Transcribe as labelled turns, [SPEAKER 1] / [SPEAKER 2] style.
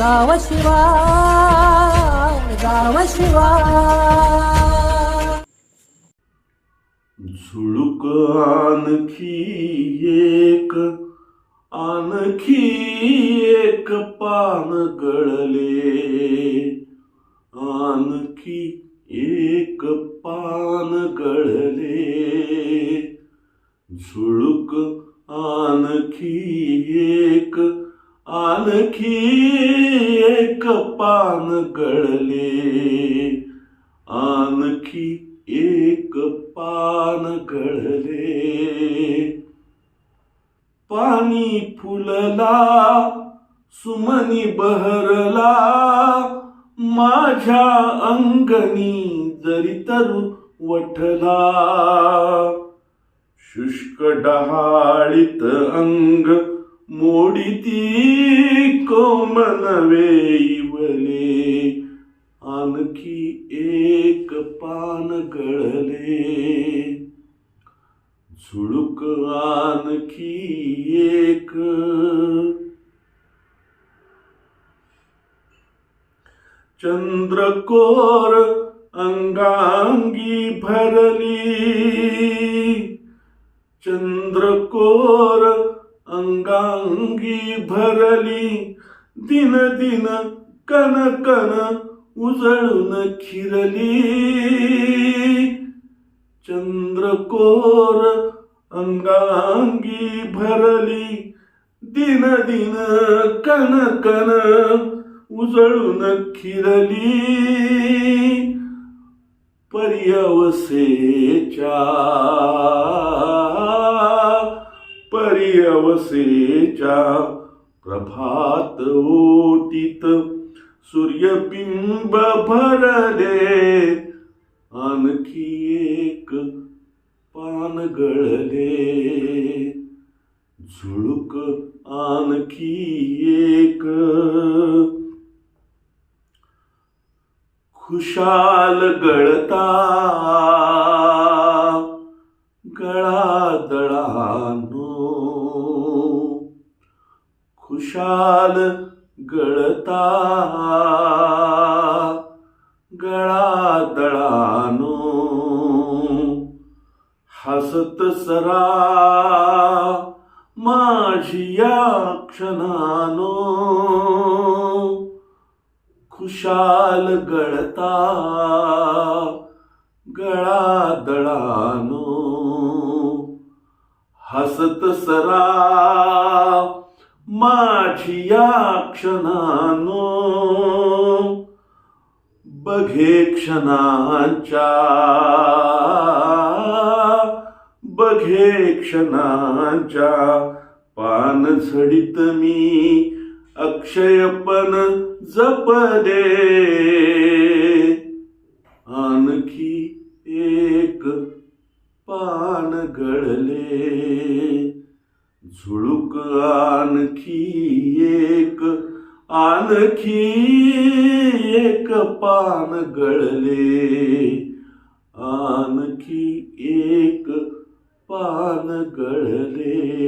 [SPEAKER 1] गाव शिवा गाव शिवार
[SPEAKER 2] झुळूक आणखी एक आणखी एक पान गळले. आणखी एक पान गळले. झुळूक आणखी आणखी एक पान गळले. आणखी एक पान गळले. पाणी फुलला सुमनी बहरला. माझ्या अंगणी जरी तरु वठला. शुष्क डहाळीत अंग मोडिती कोमल वेईवले. आणखी एक पान गळले. झुळुक आणखी एक. चंद्रकोर अंगांगी भरली. चंद्रकोर अंगांगी भरली. दिन दिन कन कन उजळून खिरली. चंद्रकोर अंगांगी भरली. दिन दिन कन कन उजळून खिरली. पर्यवसेच्या पर्यवसेच्या प्रभात ओटीत सूर्यबिंब भरले आणखी एक पान गळले. झुळूक आणखी एक खुशाल गळता गळा दळान खुशाल गळता. गळा दळानो. हसत सरा. माझी या क्षणानो. खुशाल गळता. गळा दळानो. हसत सरा. माझी या क्षणानो बघे क्षणांच्या बघे क्षणांच्या पान झडित मी अक्षयपण जपले. आणखी एक पान गळले. झुळूक आणखी एक आणखी एक पान गळले. आणखी एक पान गळले.